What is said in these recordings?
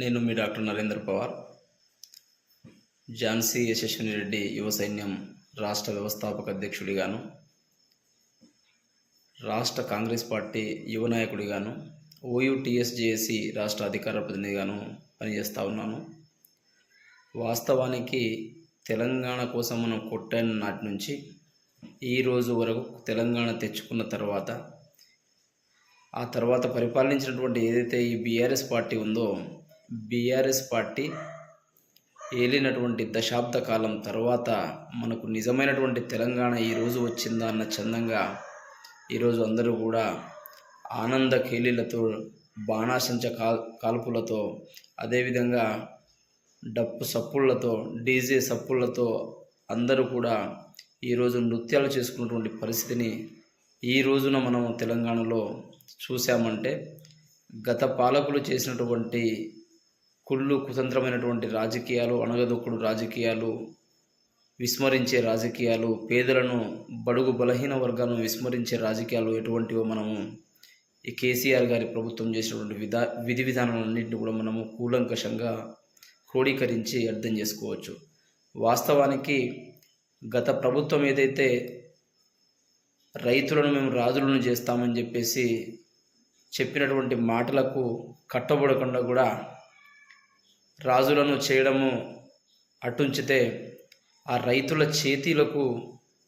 నేను మీ డాక్టర్ నరేంద్ర పవార్. ఝాన్సీ యశస్విని రెడ్డి యువ సైన్యం రాష్ట్ర వ్యవస్థాపక అధ్యక్షుడిగాను. రాష్ట్ర కాంగ్రెస్ పార్టీ యువ నాయకుడిగాను. ఓయూటీఎస్జేఏసీ రాష్ట్ర అధికార ప్రతినిధిగాను పనిచేస్తూ ఉన్నాను. వాస్తవానికి తెలంగాణ కోసం మనం కొట్టాను నాటి నుంచి ఈ రోజు వరకు తెలంగాణ తెచ్చుకున్న తర్వాత ఆ తర్వాత పరిపాలించినటువంటి ఏదైతే ఈ బీఆర్ఎస్ పార్టీ ఉందో బీఆర్ఎస్ పార్టీ ఏలినటువంటి దశాబ్ద కాలం తర్వాత మనకు నిజమైనటువంటి తెలంగాణ ఈరోజు వచ్చిందా అన్న చందంగా ఈరోజు అందరూ కూడా ఆనంద కేలీలతో బాణాసంచ కాల్ కాల్పులతో అదేవిధంగా డప్పు సప్పుళ్ళతో డీజే సప్పుళ్ళతో అందరూ కూడా ఈరోజు నృత్యాలు చేసుకున్నటువంటి పరిస్థితిని ఈ రోజున మనం తెలంగాణలో చూసామంటే గత పాలకులు చేసినటువంటి కుళ్ళు కుతంత్రమైనటువంటి రాజకీయాలు అణగదొక్కుడు రాజకీయాలు విస్మరించే రాజకీయాలు పేదలను బడుగు బలహీన వర్గాలను విస్మరించే రాజకీయాలు ఎటువంటివో మనము ఈ కేసీఆర్ గారి ప్రభుత్వం చేసినటువంటి విధా విధి విధానాలన్నింటినీ కూడా మనము కూలంకషంగా క్రోడీకరించి అర్థం చేసుకోవచ్చు. వాస్తవానికి గత ప్రభుత్వం ఏదైతే రైతులను మేము రాజులను చేస్తామని చెప్పేసి చెప్పినటువంటి మాటలకు కట్టబడకుండా కూడా రాజులను చేయడము అటుంచితే ఆ రైతుల చేతిలకు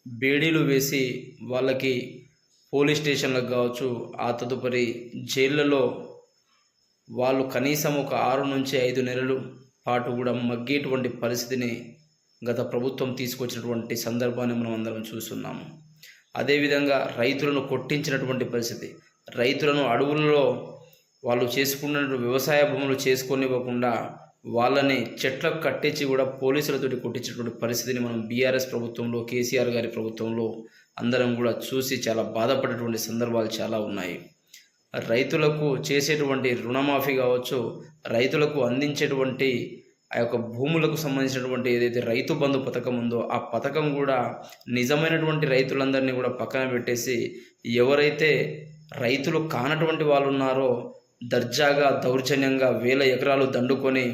బేడీలు వేసి వాళ్ళకి పోలీస్ స్టేషన్లకు కావచ్చు ఆ తదుపరి జైళ్ళలో వాళ్ళు కనీసం ఒక ఆరు నుంచి ఐదు నెలలు పాటు కూడా మగ్గేటువంటి పరిస్థితిని గత ప్రభుత్వం తీసుకొచ్చినటువంటి సందర్భాన్ని మనం అందరం చూస్తున్నాము. అదేవిధంగా రైతులను కొట్టించినటువంటి పరిస్థితి. రైతులను అడవులలో వాళ్ళు చేసుకున్న వ్యవసాయ భూములు చేసుకోనివ్వకుండా వాళ్ళని చెట్లకు కట్టించి కూడా పోలీసులతోటి కొట్టించినటువంటి పరిస్థితిని మనం బీఆర్ఎస్ ప్రభుత్వంలో కేసీఆర్ గారి ప్రభుత్వంలో అందరం కూడా చూసి చాలా బాధపడేటువంటి సందర్భాలు చాలా ఉన్నాయి. రైతులకు చేసేటువంటి రుణమాఫీ కావచ్చు రైతులకు అందించేటువంటి ఆ యొక్క భూములకు సంబంధించినటువంటి ఏదైతే రైతు బంధు పథకం ఉందో ఆ పథకం కూడా నిజమైనటువంటి రైతులందరినీ కూడా పక్కన పెట్టేసి ఎవరైతే రైతులు కానటువంటి వాళ్ళు ఉన్నారో దర్జాగా దౌర్జన్యంగా వేల ఎకరాలు దండుకొని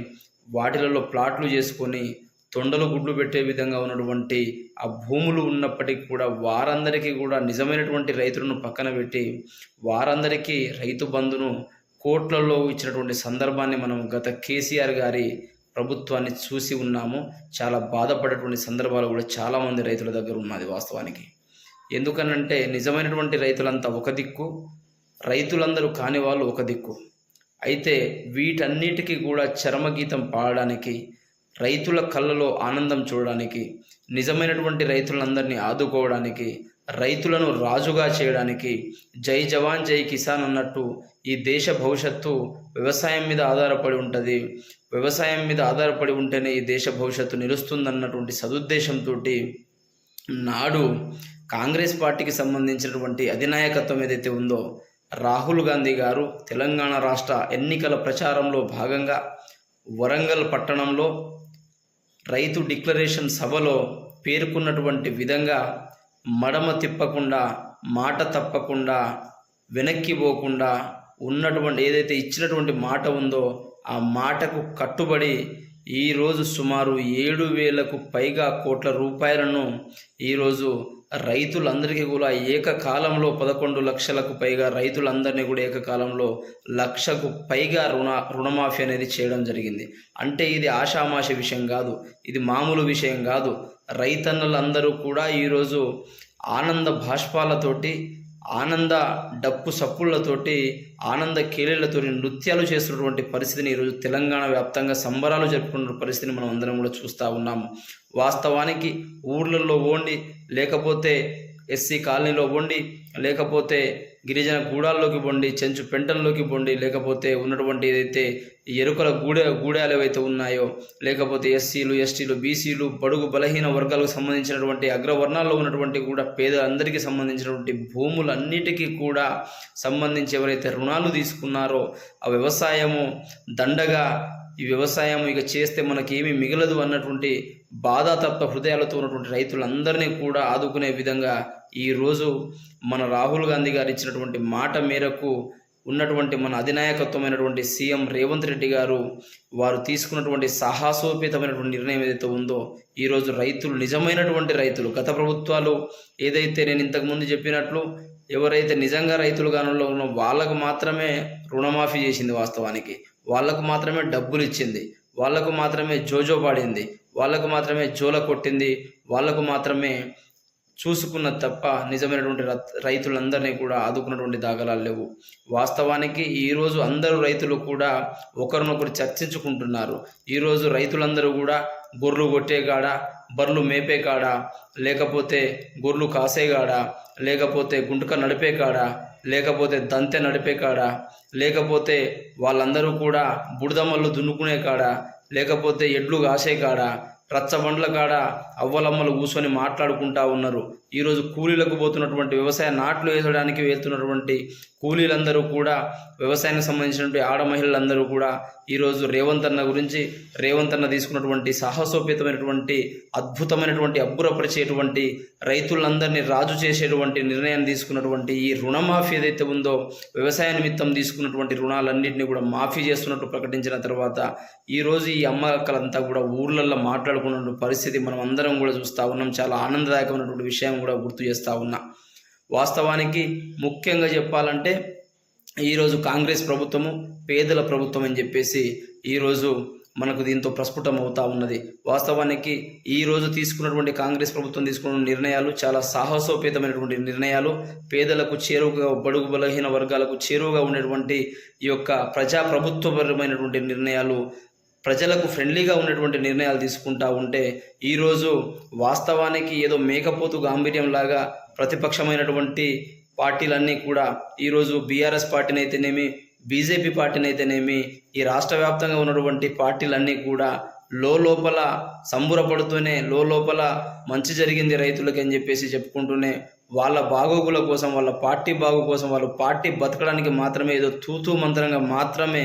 వాటిలలో ప్లాట్లు చేసుకొని తొండలు గుడ్లు పెట్టే విధంగా ఉన్నటువంటి ఆ భూములు ఉన్నప్పటికీ కూడా వారందరికీ కూడా నిజమైనటువంటి రైతులను పక్కన పెట్టి వారందరికీ రైతు బంధును కోట్లలో ఇచ్చినటువంటి సందర్భాన్ని మనం గత కేసీఆర్ గారి ప్రభుత్వాన్ని చూసి ఉన్నాము. చాలా బాధపడేటువంటి సందర్భాలు కూడా చాలామంది రైతుల దగ్గర ఉన్నది వాస్తవానికి. ఎందుకనంటే నిజమైనటువంటి రైతులంతా ఒక దిక్కు రైతులందరూ కాని వాళ్ళు ఒక దిక్కు. అయితే వీటన్నిటికీ కూడా చరమగీతం పాడడానికి రైతుల కళ్ళలో ఆనందం చూడడానికి నిజమైనటువంటి రైతులందరినీ ఆదుకోవడానికి రైతులను రాజుగా చేయడానికి జై జవాన్ జై కిసాన్ అన్నట్టు ఈ దేశ భవిష్యత్తు వ్యవసాయం మీద ఆధారపడి ఉంటుంది. వ్యవసాయం మీద ఆధారపడి ఉంటేనే ఈ దేశ భవిష్యత్తు నిలుస్తుందన్నటువంటి సదుద్దేశంతో నాడు కాంగ్రెస్ పార్టీకి సంబంధించినటువంటి అధినాయకత్వం ఏదైతే ఉందో రాహుల్ గాంధీ గారు తెలంగాణ రాష్ట్ర ఎన్నికల ప్రచారంలో భాగంగా వరంగల్ పట్టణంలో రైతు డిక్లరేషన్ సభలో పేర్కొన్నటువంటి విధంగా మడమ తిప్పకుండా మాట తప్పకుండా వెనక్కి పోకుండా ఉన్నటువంటి ఏదైతే ఇచ్చినటువంటి మాట ఉందో ఆ మాటకు కట్టుబడి ఈరోజు సుమారు ఏడు వేలకు పైగా కోట్ల రూపాయలను ఈరోజు రైతులందరికీ కూడా ఏకకాలంలో పదకొండు లక్షలకు పైగా రైతులందరినీ కూడా ఏకకాలంలో లక్షకు పైగా రుణ రుణమాఫీ అనేది చేయడం జరిగింది. అంటే ఇది ఆషామాష విషయం కాదు ఇది మామూలు విషయం కాదు. రైతన్నలందరూ కూడా ఈరోజు ఆనంద భాష్పాలతోటి ఆనంద డప్పు సప్పుళ్ళతోటి ఆనంద కేలీలతోటి నృత్యాలు చేస్తున్నటువంటి పరిస్థితిని ఈరోజు తెలంగాణ వ్యాప్తంగా సంబరాలు జరుపుకున్న పరిస్థితిని మనం అందరం కూడా చూస్తూ ఉన్నాము. వాస్తవానికి ఊర్లలో ఓండి లేకపోతే ఎస్సీ కాలనీలో వండి లేకపోతే గిరిజన గూడాల్లోకి వండి చెంచు పెంటల్లోకి వండి లేకపోతే ఉన్నటువంటి ఏదైతే ఎరుకల గూడె గూడాలు ఏవైతే ఉన్నాయో లేకపోతే ఎస్సీలు ఎస్టీలు బీసీలు బడుగు బలహీన వర్గాలకు సంబంధించినటువంటి అగ్రవర్ణాల్లో ఉన్నటువంటి కూడా పేదలందరికీ సంబంధించినటువంటి భూములన్నిటికీ కూడా సంబంధించి ఎవరైతే రుణాలు తీసుకున్నారో ఆ వ్యవసాయము దండగా ఈ వ్యవసాయం ఇక చేస్తే మనకేమీ మిగలదు అన్నటువంటి బాధాతప్త హృదయాలతో ఉన్నటువంటి రైతులందరినీ కూడా ఆదుకునే విధంగా ఈరోజు మన రాహుల్ గాంధీ గారు ఇచ్చినటువంటి మాట మేరకు ఉన్నటువంటి మన అధినాయకత్వమైనటువంటి సీఎం రేవంత్ రెడ్డి గారు వారు తీసుకున్నటువంటి సాహసోపేతమైనటువంటి నిర్ణయం ఏదైతే ఉందో ఈరోజు రైతులు నిజమైనటువంటి రైతులు. గత ప్రభుత్వాలు ఏదైతే నేను ఇంతకుముందు చెప్పినట్లు ఎవరైతే నిజంగా రైతులు గానంలో ఉన్న వాళ్ళకు మాత్రమే రుణమాఫీ చేసింది వాస్తవానికి. వాళ్ళకు మాత్రమే డబ్బులు ఇచ్చింది. వాళ్ళకు మాత్రమే జోజో పాడింది. వాళ్ళకు మాత్రమే జోల కొట్టింది. వాళ్ళకు మాత్రమే చూసుకున్న తప్ప నిజమైనటువంటి రైతులందరినీ కూడా ఆదుకున్నటువంటి దాఖలాలు లేవు. వాస్తవానికి ఈరోజు అందరూ రైతులు కూడా ఒకరినొకరు చర్చించుకుంటున్నారు. ఈరోజు రైతులందరూ కూడా గొర్రెలు కొట్టే బర్లు బర్రెలు మేపే కాడ లేకపోతే గొర్రెలు కాసేగాడ? లేకపోతే గుంటక నడిపే కాడ లేకపోతే దంతె నడిపే కాడ లేకపోతే వాళ్ళందరూ కూడా బుడదమ్మలు దున్నుకునే కాడ లేకపోతే ఎడ్లు కాసే కాడ రచ్చబండ్ల కాడ అవ్వలమ్మలు కూర్చొని మాట్లాడుకుంటా ఉన్నారు. ఈరోజు కూలీలకు పోతున్నటువంటి వ్యవసాయ నాట్లు వేసడానికి వెళ్తున్నటువంటి కూలీలందరూ కూడా వ్యవసాయానికి సంబంధించినటువంటి ఆడ మహిళలందరూ కూడా ఈరోజు రేవంత్ అన్న గురించి రేవంత్ అన్న తీసుకున్నటువంటి సాహసోపేతమైనటువంటి అద్భుతమైనటువంటి అబ్బురపరిచేటువంటి రైతులందరినీ రాజు చేసేటువంటి నిర్ణయాన్ని తీసుకున్నటువంటి ఈ రుణమాఫీ ఏదైతే ఉందో వ్యవసాయ నిమిత్తం తీసుకున్నటువంటి రుణాలన్నింటినీ కూడా మాఫీ చేస్తున్నట్టు ప్రకటించిన తర్వాత ఈరోజు ఈ అమ్మకలంతా కూడా ఊర్లల్లో మాట్లాడుకున్న పరిస్థితి మనం అందరం కూడా చూస్తూ ఉన్నాం. చాలా ఆనందదాయకమైనటువంటి విషయం కూడా గుర్తు చేస్తూ ఉన్నా. వాస్తవానికి ముఖ్యంగా చెప్పాలంటే ఈరోజు కాంగ్రెస్ ప్రభుత్వము పేదల ప్రభుత్వం అని చెప్పేసి ఈరోజు మనకు దీంతో ప్రస్ఫుటం అవుతా ఉన్నది. వాస్తవానికి ఈ రోజు తీసుకున్నటువంటి కాంగ్రెస్ ప్రభుత్వం తీసుకున్న నిర్ణయాలు చాలా సాహసోపేతమైనటువంటి నిర్ణయాలు. పేదలకు చేరువుగా బడుగు బలహీన వర్గాలకు చేరువుగా ఉండేటువంటి ఈ యొక్క ప్రజాప్రభుత్వపరమైనటువంటి నిర్ణయాలు ప్రజలకు ఫ్రెండ్లీగా ఉన్నటువంటి నిర్ణయాలు తీసుకుంటా ఉంటే ఈరోజు వాస్తవానికి ఏదో మేకపోతు గాంభీర్యంలాగా ప్రతిపక్షమైనటువంటి పార్టీలన్నీ కూడా ఈరోజు బీఆర్ఎస్ పార్టీని అయితేనేమి బీజేపీ పార్టీని అయితేనేమి ఈ రాష్ట్ర వ్యాప్తంగా ఉన్నటువంటి పార్టీలన్నీ కూడా లో లోపల సంబురపడుతూనే లో లోపల మంచి జరిగింది రైతులకి అని చెప్పేసి చెప్పుకుంటూనే వాళ్ళ బాగోగుల కోసం వాళ్ళ పార్టీ బాగు కోసం వాళ్ళు పార్టీ బతకడానికి మాత్రమే ఏదో తూతూ మంత్రంగా మాత్రమే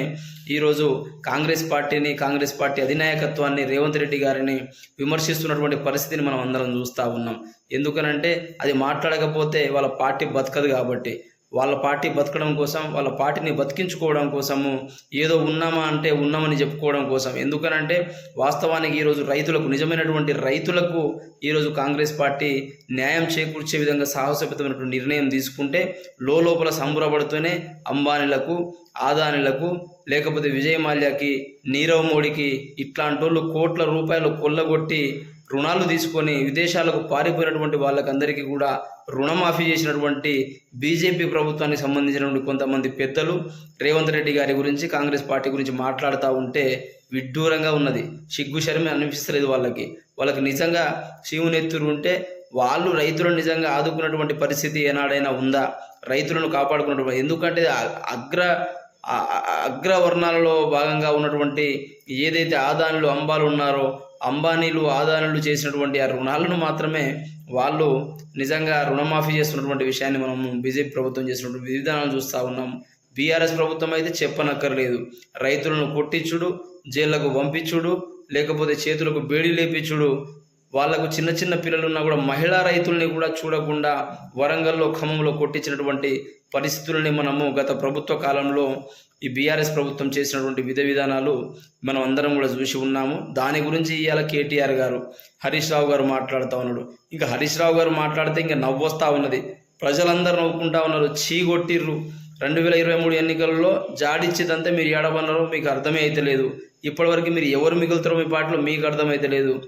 ఈరోజు కాంగ్రెస్ పార్టీని కాంగ్రెస్ పార్టీ అధినాయకత్వాన్ని రేవంత్ రెడ్డి గారిని విమర్శిస్తున్నటువంటి పరిస్థితిని మనం అందరం చూస్తూ ఉన్నాం. ఎందుకనంటే అది మాట్లాడకపోతే వాళ్ళ పార్టీ బతకదు కాబట్టి. వాళ్ళ పార్టీ బతకడం కోసం వాళ్ళ పార్టీని బతికించుకోవడం కోసము ఏదో ఉన్నామా అంటే ఉన్నామని చెప్పుకోవడం కోసం. ఎందుకనంటే వాస్తవానికి ఈరోజు రైతులకు నిజమైనటువంటి రైతులకు ఈరోజు కాంగ్రెస్ పార్టీ న్యాయం చేకూర్చే విధంగా సాహసోపేతమైనటువంటి నిర్ణయం తీసుకుంటే లోపల సంబురపడుతూనే అంబానీలకు ఆదానీలకు లేకపోతే విజయ్ మాల్యాకి నీరవ్ మోడీకి ఇట్లాంటి వాళ్ళు కోట్ల రూపాయలు కొల్లగొట్టి రుణాలు తీసుకొని విదేశాలకు పారిపోయినటువంటి వాళ్ళకందరికీ కూడా రుణమాఫీ చేసినటువంటి బీజేపీ ప్రభుత్వానికి సంబంధించినటువంటి కొంతమంది పెద్దలు రేవంత్ రెడ్డి గారి గురించి కాంగ్రెస్ పార్టీ గురించి మాట్లాడుతూ ఉంటే విడ్డూరంగా ఉన్నది. సిగ్గు శరమే అనిపిస్తలేదు వాళ్ళకి. వాళ్ళకి నిజంగా శివునెత్తురు ఉంటే వాళ్ళు రైతులను నిజంగా ఆదుకున్నటువంటి పరిస్థితి ఏనాడైనా ఉందా? రైతులను కాపాడుకున్నటువంటి ఎందుకంటే అగ్ర అగ్రవర్ణాలలో భాగంగా ఉన్నటువంటి ఏదైతే ఆదానులు అంబాలు ఉన్నారో అంబానీలు ఆదానులు చేసినటువంటి ఆ రుణాలను మాత్రమే వాళ్ళు నిజంగా రుణమాఫీ చేస్తున్నటువంటి విషయాన్ని మనం బీజేపీ ప్రభుత్వం చేసినటువంటి విధానాలు చూస్తూ ఉన్నాం. బీఆర్ఎస్ ప్రభుత్వం అయితే చెప్పనక్కర్లేదు. రైతులను కొట్టించుడు జైళ్ళకు పంపించుడు లేకపోతే చేతులకు బేడీ లేపించుడు వాళ్ళకు చిన్న చిన్న పిల్లలు ఉన్నా కూడా మహిళా రైతుల్ని కూడా చూడకుండా వరంగల్లో ఖమ్మంలో కొట్టించినటువంటి పరిస్థితుల్ని మనము గత ప్రభుత్వ కాలంలో ఈ బీఆర్ఎస్ ప్రభుత్వం చేసినటువంటి విధ విధానాలు మనం అందరం కూడా చూసి ఉన్నాము. దాని గురించి ఇవాళ కేటీఆర్ గారు హరీష్ రావు గారు మాట్లాడుతూ ఉన్నాడు. ఇంకా హరీష్ రావు గారు మాట్లాడితే ఇంకా నవ్వొస్తా ఉన్నది. ప్రజలందరూ నవ్వుకుంటా ఉన్నారు. చీగొట్టిర్రు. రెండు వేల ఇరవై మూడు ఎన్నికల్లో జాడిచ్చేదంతా మీరు ఏడబన్నారో మీకు అర్థమే అయితే లేదు. ఇప్పటివరకు మీరు ఎవరు మిగులుతారో మీ పాటలో మీకు అర్థమైతే లేదు.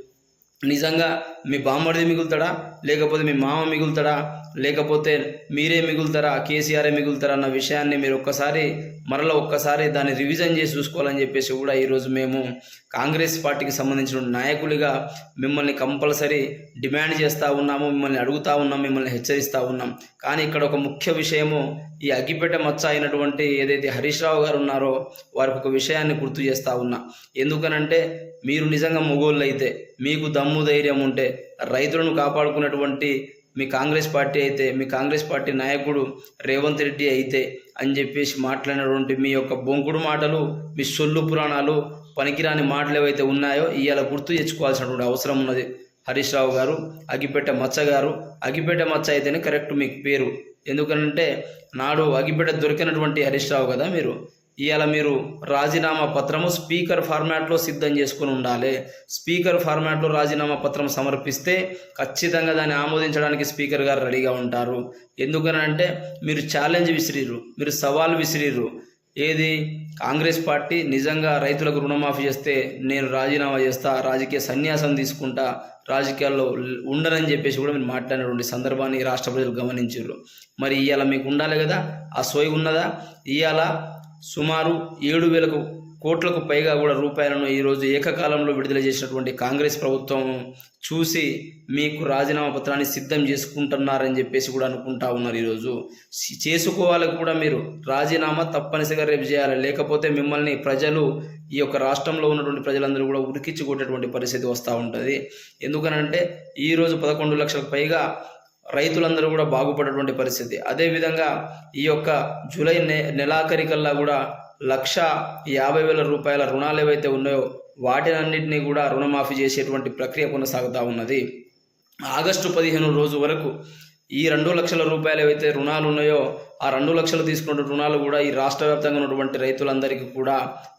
నిజంగా మీ బామ్మడిది మిగులుతాడా? లేకపోతే మీ మామ మిగులుతాడా? లేకపోతే మీరే మిగులుతారా? కేసీఆరే మిగులుతారా అన్న విషయాన్ని మీరు ఒక్కసారి మరలా ఒక్కసారి దాన్ని రివిజన్ చేసి చూసుకోవాలని చెప్పేసి కూడా ఈరోజు మేము కాంగ్రెస్ పార్టీకి సంబంధించిన నాయకులుగా మిమ్మల్ని కంపల్సరీ డిమాండ్ చేస్తూ ఉన్నాము మిమ్మల్ని అడుగుతా ఉన్నాం మిమ్మల్ని హెచ్చరిస్తూ ఉన్నాం. కానీ ఇక్కడ ఒక ముఖ్య విషయము ఈ అగ్గిపెట్ట మచ్చ అయినటువంటి ఏదైతే హరీష్ రావు గారు ఉన్నారో వారికి ఒక విషయాన్ని గుర్తు చేస్తూ ఉన్నా. ఎందుకనంటే మీరు నిజంగా మొగోళ్ళు అయితే మీకు దమ్ము ధైర్యం ఉంటే రైతులను కాపాడుకున్నటువంటి మీ కాంగ్రెస్ పార్టీ అయితే మీ కాంగ్రెస్ పార్టీ నాయకుడు రేవంత్ రెడ్డి అయితే అని చెప్పేసి మాట్లాడినటువంటి మీ యొక్క బొంకుడు మాటలు మీ సొల్లు పురాణాలు పనికిరాని మాటలు ఏవైతే ఉన్నాయో ఇవాళ గుర్తు తెచ్చుకోవాల్సినటువంటి అవసరం ఉన్నది. హరీష్ రావు గారు అగిపెట్ట మచ్చ గారు అగిపెట్ట మచ్చ అయితేనే కరెక్ట్ మీకు పేరు. ఎందుకనంటే నాడు అగిపెట్ట దొరికినటువంటి హరీష్ రావు కదా మీరు? ఇవాళ మీరు రాజీనామా పత్రము స్పీకర్ ఫార్మాట్లో సిద్ధం చేసుకుని ఉండాలి. స్పీకర్ ఫార్మాట్లో రాజీనామా పత్రం సమర్పిస్తే ఖచ్చితంగా దాన్ని ఆమోదించడానికి స్పీకర్ గారు రెడీగా ఉంటారు. ఎందుకనంటే మీరు ఛాలెంజ్ విసిరిర్రు మీరు సవాల్ విసిరిర్రు. ఏది? కాంగ్రెస్ పార్టీ నిజంగా రైతులకు రుణమాఫీ చేస్తే నేను రాజీనామా చేస్తా రాజకీయ సన్యాసం తీసుకుంటా రాజకీయాల్లో ఉండరని చెప్పేసి కూడా మీరు మాట్లాడినటువంటి సందర్భాన్ని రాష్ట్ర ప్రజలు గమనించారు మరి ఇవాళ మీకు ఉండాలి కదా? ఆ సోయి ఉన్నదా? ఇవాళ సుమారు ఏడు వేలకు కోట్లకు పైగా కూడా రూపాయలను ఈరోజు ఏకకాలంలో విడుదల చేసినటువంటి కాంగ్రెస్ ప్రభుత్వం చూసి మీకు రాజీనామా పత్రాన్ని సిద్ధం చేసుకుంటున్నారని చెప్పేసి కూడా అనుకుంటా ఉన్నారు ఈరోజు. చేసుకోవాలి కూడా మీరు రాజీనామా తప్పనిసరిగా రేపు చేయాలి. లేకపోతే మిమ్మల్ని ప్రజలు ఈ యొక్క రాష్ట్రంలో ఉన్నటువంటి ప్రజలందరూ కూడా ఉరికిచ్చుకోటటువంటి పరిస్థితి వస్తూ ఉంటుంది. ఎందుకనంటే ఈరోజు పదకొండు లక్షలకు పైగా రైతులందరూ కూడా బాగుపడేటువంటి పరిస్థితి. అదేవిధంగా ఈ యొక్క జూలై నె నెలాఖరికల్లా కూడా లక్ష యాభై వేల రూపాయల రుణాలు ఏవైతే ఉన్నాయో వాటినన్నింటినీ కూడా రుణమాఫీ చేసేటువంటి ప్రక్రియ కొనసాగుతూ ఉన్నది. ఆగస్టు పదిహేను రోజు వరకు ఈ రెండు లక్షల రూపాయలు ఏవైతే రుణాలు ఉన్నాయో ఆ రెండు లక్షలు తీసుకున్న రుణాలు కూడా ఈ రాష్ట్ర వ్యాప్తంగా ఉన్నటువంటి రైతులందరికీ కూడా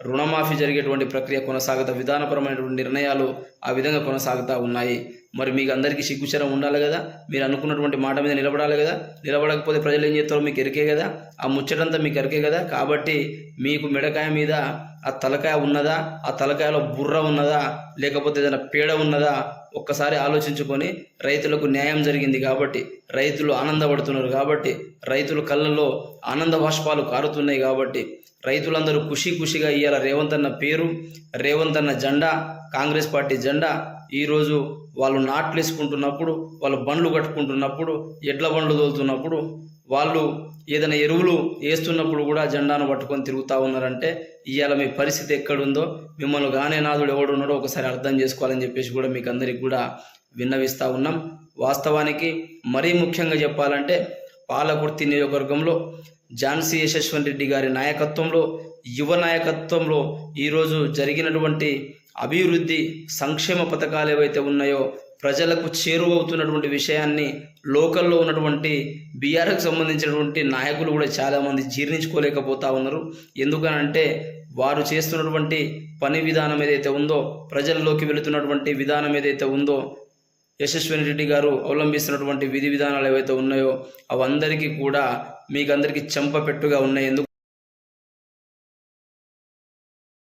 రుణమాఫీ జరిగేటువంటి ప్రక్రియ కొనసాగుతా విధానపరమైనటువంటి నిర్ణయాలు ఆ విధంగా కొనసాగుతూ ఉన్నాయి. మరి మీకు అందరికీ సిగ్గుచరం ఉండాలి కదా? మీరు అనుకున్నటువంటి మాట మీద నిలబడాలి కదా? నిలబడకపోతే ప్రజలు ఏం చేస్తారో? మీకు ఎరికే కదా? ఆ ముచ్చటంతా మీకు ఎరికే కదా? కాబట్టి మీకు మిడకాయ మీద ఆ తలకాయ ఉన్నదా? ఆ తలకాయలో బుర్ర ఉన్నదా? లేకపోతే ఏదైనా పీడ ఉన్నదా? ఒక్కసారి ఆలోచించుకొని రైతులకు న్యాయం జరిగింది కాబట్టి రైతులు ఆనందపడుతున్నారు కాబట్టి రైతుల కళ్ళల్లో ఆనంద బాష్పాలు కారుతున్నాయి కాబట్టి రైతులందరూ ఖుషి ఖుషిగా ఇవాళ రేవంత్ అన్న పేరు రేవంత్ అన్న జెండా కాంగ్రెస్ పార్టీ జెండా ఈరోజు వాళ్ళు నాట్లు వేసుకుంటున్నప్పుడు వాళ్ళు బండ్లు కట్టుకుంటున్నప్పుడు ఎడ్ల బండ్లు తోలుతున్నప్పుడు వాళ్ళు ఏదైనా ఎరువులు వేస్తున్నప్పుడు కూడా జెండాను పట్టుకొని తిరుగుతూ ఉన్నారంటే ఇవాళ మీ పరిస్థితి ఎక్కడుందో మిమ్మల్ని గానే నాదుడు ఎవడున్నాడో ఒకసారి అర్థం చేసుకోవాలని చెప్పేసి కూడా మీకు అందరికి కూడా విన్నవిస్తూ ఉన్నాం. వాస్తవానికి మరీ ముఖ్యంగా చెప్పాలంటే పాలకుర్తి నియోజకవర్గంలో ఝాన్సీ యశస్వన్ రెడ్డి గారి నాయకత్వంలో యువ నాయకత్వంలో ఈరోజు జరిగినటువంటి అభివృద్ధి సంక్షేమ పథకాలు ఏవైతే ఉన్నాయో ప్రజలకు చేరువవుతున్నటువంటి విషయాన్ని లోకల్లో ఉన్నటువంటి బీఆర్కి సంబంధించినటువంటి నాయకులు కూడా చాలామంది జీర్ణించుకోలేకపోతా ఉన్నారు. ఎందుకనంటే వారు చేస్తున్నటువంటి పని విధానం ఏదైతే ఉందో ప్రజల్లోకి వెళుతున్నటువంటి విధానం ఏదైతే ఉందో యశస్విని రెడ్డి గారు అవలంబిస్తున్నటువంటి విధి విధానాలు ఏవైతే ఉన్నాయో అవందరికీ కూడా మీకు అందరికీ చెంపపెట్టుగా ఉన్నాయి. ఎందుకు